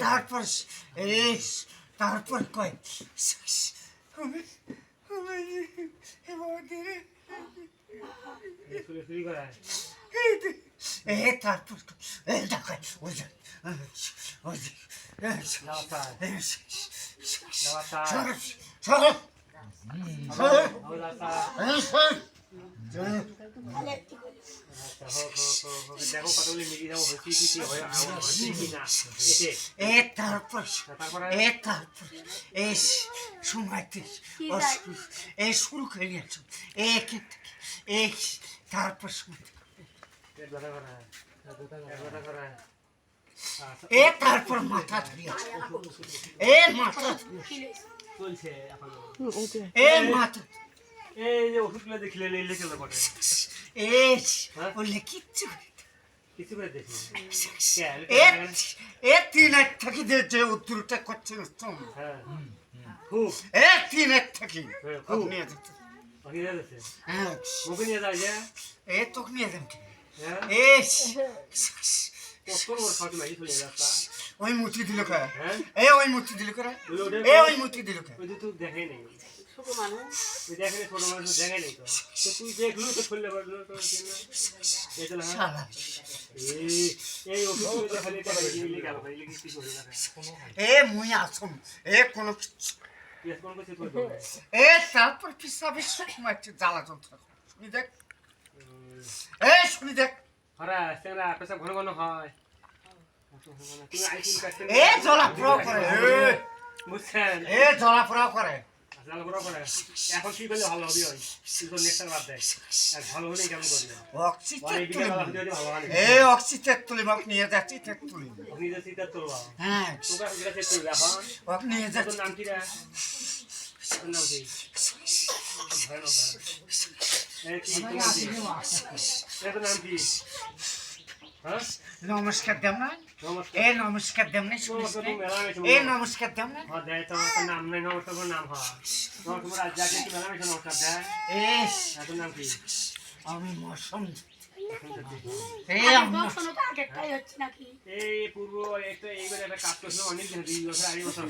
তারপর তারপর কয় এ তারপর এ দেখো ওই ওই সরস শুরু করে তারপর মাথা ধরিয়েছে এ মাথা চলছে এ মাথা এই যে ওষুধগুলো দেখলে নিলে চলে পড়ে এ বললে কিচ্ছু কিছু করে দেখি এ এ তিন এক থাকি যে উত্তরটা করছে হ্যাঁ। এ তিন এক থাকি। হ্যাঁ, নিয়ে যেতে নিয়ে হ্যাঁ নিয়ে যায় এ তোকে নিয়ে যেতে হ্যাঁ। চলে যাচ্ছে ওই মুঠি দিল করে হ্যাঁ। এ ওই মুঠি দিল করে এ ওই মুঠি দিল করে তুই দেখে নেই তুই দেখে ছোট মানুষ দেখে নেই তো। তুই দেখলু তো খুললে পারল তো হ্যাঁ। এ মুই আসুন। এ কোনো এ তারপর পিসাবে জ্বালা যন্ত্রণা। করে। শুনি দেখ। এ শুনি দেখ। হরা সেরা পেশা ঘন ঘন হয়। তুমি আইফোন এ জলা পুরা করে। এ বুঝছেন? এ জলা পুরা করে। জাল বড় করে এখন কি করলে ভালো হবে ওই? নেক্সট বাদ দেয় আর ভালো হলেই কেমন করবি অক্সিজেন অনেক দিকে তুলি ভালো হতে ভালো হয় এ অক্সিজেন তুলি নিয়ে যাচ্ছি তে তুলি সিটার তুলবা হ্যাঁ। এখন নিয়ে তোর নাম কি রে তোর নাম কি? ভয়ানক ভয়ানক। কি তোর নাম কি? হ্যাঁ? নমস্কার দেব না এ নমস্কার দেব না এ নমস্কার দেব না হ্যাঁ নাম নেই নমস্কার নাম হয়। নমস্কার দেয়। এ নাম কি? আমি মৌসুম। পূর্ব একটা এইবার একটা কাজ করছিল অনেক দুই বছর আড়াই বছর